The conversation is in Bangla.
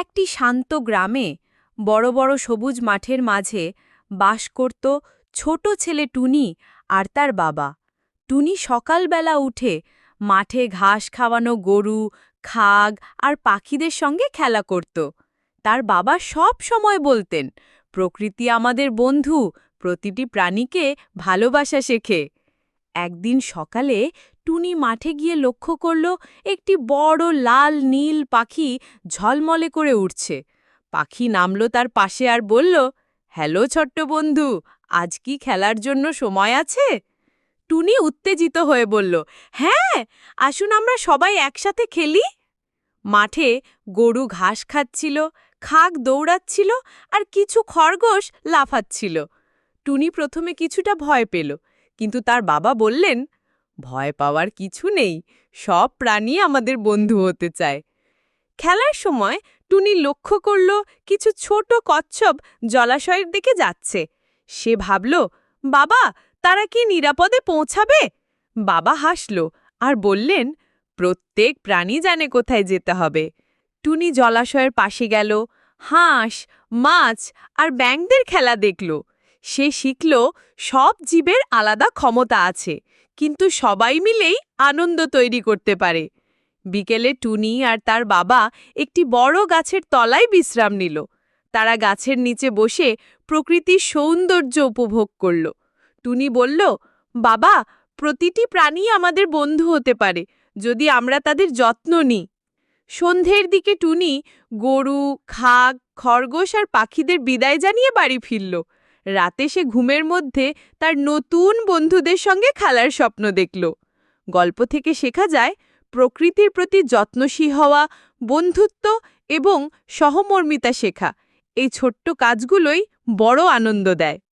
একটি শান্ত গ্রামে বড় বড় সবুজ মাঠের মাঝে বাস করত ছোট ছেলে টুনি আর তার বাবা। টুনি সকালবেলা উঠে মাঠে ঘাস খাওয়ানো গরু, খাগ আর পাখিদের সঙ্গে খেলা করত। তার বাবা সব সময় বলতেন, প্রকৃতি আমাদের বন্ধু, প্রতিটি প্রাণীকে ভালোবাসা শেখে। একদিন সকালে টুনি মাঠে গিয়ে লক্ষ্য করল একটি বড় লাল নীল পাখি ঝলমলে করে উঠছে পাখি নামল তার পাশে আর বলল, হ্যালো ছোট্ট বন্ধু, আজ কি খেলার জন্য সময় আছে? টুনি উত্তেজিত হয়ে বলল হ্যাঁ আসুন আমরা সবাই একসাথে খেলি। মাঠে গরু ঘাস খাচ্ছিল খাক দৌড়াচ্ছিল আর কিছু খরগোশ লাফাচ্ছিল। টুনি প্রথমে কিছুটা ভয় পেল। কিন্তু তার বাবা বললেন, ভয় পাওয়ার কিছু নেই, সব প্রাণী আমাদের বন্ধু হতে চায়। খেলার সময় টুনি লক্ষ্য করল কিছু ছোট কচ্ছপ জলাশয়ের দিকে যাচ্ছে। সে ভাবল, বাবা, তারা কি নিরাপদে পৌঁছাবে? বাবা হাসল আর বললেন, প্রত্যেক প্রাণী জানে কোথায় যেতে হবে। টুনি জলাশয়ের পাশে গেল, হাঁস, মাছ আর ব্যাঙদের খেলা দেখল। সে শিখল সব জীবের আলাদা ক্ষমতা আছে, কিন্তু সবাই মিলেই আনন্দ তৈরি করতে পারে। বিকেলে টুনি আর তার বাবা একটি বড় গাছের তলায় বিশ্রাম নিল। তারা গাছের নিচে বসে প্রকৃতির সৌন্দর্য উপভোগ করল। টুনি বলল, বাবা, প্রতিটি প্রাণী আমাদের বন্ধু হতে পারে, যদি আমরা তাদের যত্ন নিই। সন্ধ্যের দিকে টুনি গরু, খাগ, খরগোশ আর পাখিদের বিদায় জানিয়ে বাড়ি ফিরল। রাতে সে ঘুমের মধ্যে তার নতুন বন্ধুদের সঙ্গে খেলার স্বপ্ন দেখল। গল্প থেকে শেখা যায়, প্রকৃতির প্রতি যত্নশীল হওয়া, বন্ধুত্ব এবং সহমর্মিতা শেখা, এই ছোট্ট কাজগুলোই বড় আনন্দ দেয়।